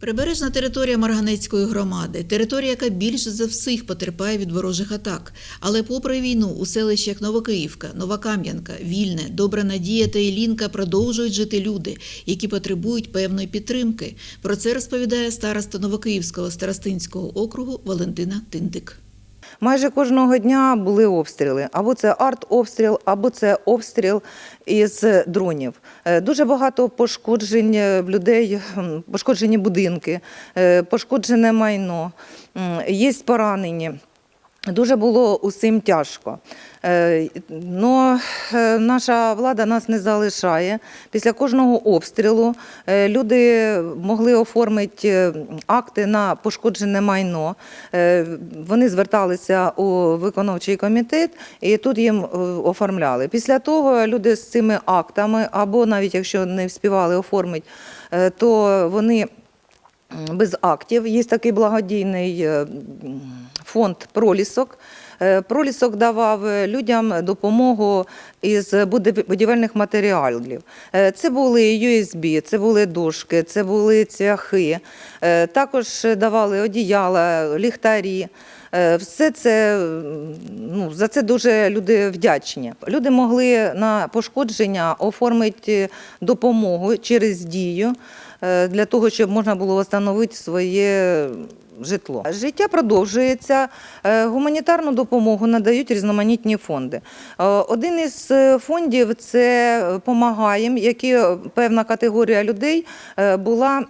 Прибережна територія Марганецької громади територія, яка більше за всіх потерпає від ворожих атак. Але попри війну у селищах Новокиївка, Новокам'янка, Вільне, Добра Надія та Ілінка продовжують жити люди, які потребують певної підтримки. Про це розповідає староста Новокиївського старостинського округу Валентина Тиндик. Майже кожного дня були обстріли. Або це артобстріл, або це обстріл із дронів. Е, Дуже багато пошкоджень е, людей, пошкоджені будинки, е, пошкоджене майно, є поранені. Дуже було усім тяжко. Е, Но е, наша влада нас не залишає. Після кожного обстрілу е, люди могли оформити акти на пошкоджене майно. Вони зверталися у виконавчий комітет і тут їм оформляли. Після того люди з цими актами, або навіть якщо не вспівали оформити, то вони без актів. Є такий благодійний фонд Пролісок. Е, Пролісок давав е, людям допомогу із будівельних матеріалів. Е, Це були USB, це були дошки, це були цвяхи. Також давали одіяла, ліхтарі. Все це ну, за це дуже люди вдячні. Люди могли на пошкодження оформити допомогу через дію для того, щоб можна було встановити своє житло. Життя продовжується. Е, Гуманітарну допомогу надають різноманітні фонди. Е, Один із е, фондів це «Помагаєм», які певна категорія людей була.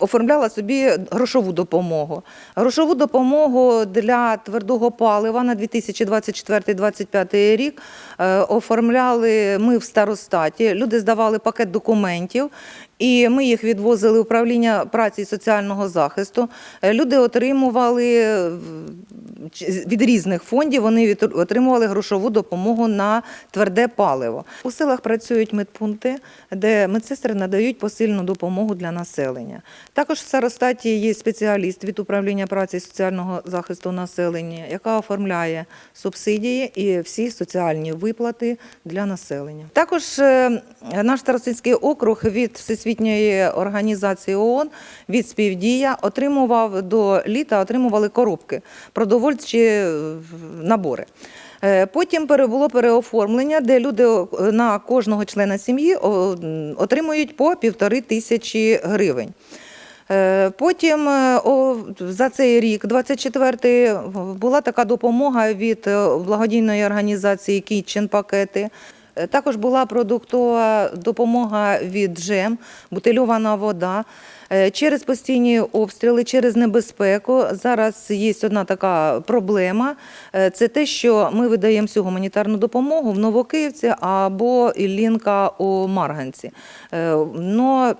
Оформляла собі грошову допомогу. Грошову допомогу для твердого палива на 2024-2025 рік оформляли ми в старостаті. Люди здавали пакет документів, і ми їх відвозили в управління праці і соціального захисту. Е, Люди отримували е, від різних фондів. Вони отримували грошову допомогу на тверде паливо. У селах працюють медпункти, де медсестри надають посильну допомогу для населення. Також в старостаті є спеціаліст від управління праці і соціального захисту населення, яка оформляє субсидії і всі соціальні виплати для населення. Також е, наш старостинський округ від Всесвітньої організації ООН від співдія отримував до літа отримували коробки, продовольчі е, набори. Е, Потім було переоформлення, де люди на кожного члена сім'ї отримують по півтори тисячі гривень. Е, Потім за цей рік, 24-й, була така допомога від благодійної організації Kitchen пакети. Також була продуктова допомога від ЖЕМ, бутильована вода. Е, Через постійні обстріли, через небезпеку зараз є одна така проблема. Е, Це те, що ми видаємо всю гуманітарну допомогу в Новокиївці або Іллінка у Марганці. Е, Но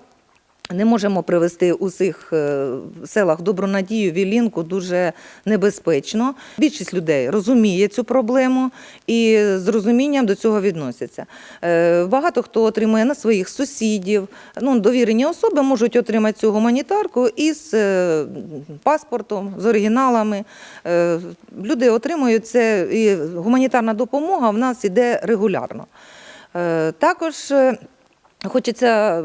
не можемо привести у цих е, селах добру надію, вілінку дуже небезпечно. Більшість людей розуміє цю проблему і з розумінням до цього відносяться. Е, Багато хто отримує на своїх сусідів. Ну, довірені особи можуть отримати цю гуманітарку із е, паспортом, з оригіналами. Люди отримують це, і гуманітарна допомога в нас іде регулярно. Також Хочеться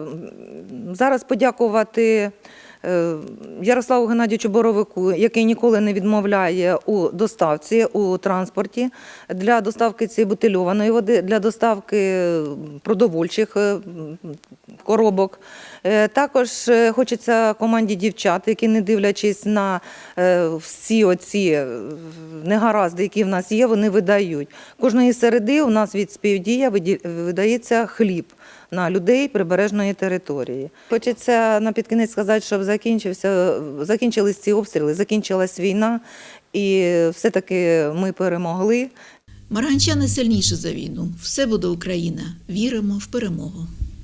зараз подякувати Ярославу Геннадійовичу Боровику, який ніколи не відмовляє у доставці у транспорті для доставки цієї бутильованої води, для доставки продовольчих е, коробок. Е, Також е, хочеться команді дівчат, які, не дивлячись на е, всі оці е, негаразди, які в нас є, вони видають. Кожної середи у нас від співдія видається хліб на людей прибережної території. Хочеться на підкінець сказати, щоб закінчився, закінчились ці обстріли, закінчилась війна, і все-таки ми перемогли. Марганчани сильніші за війну. Все буде Україна. Віримо в перемогу.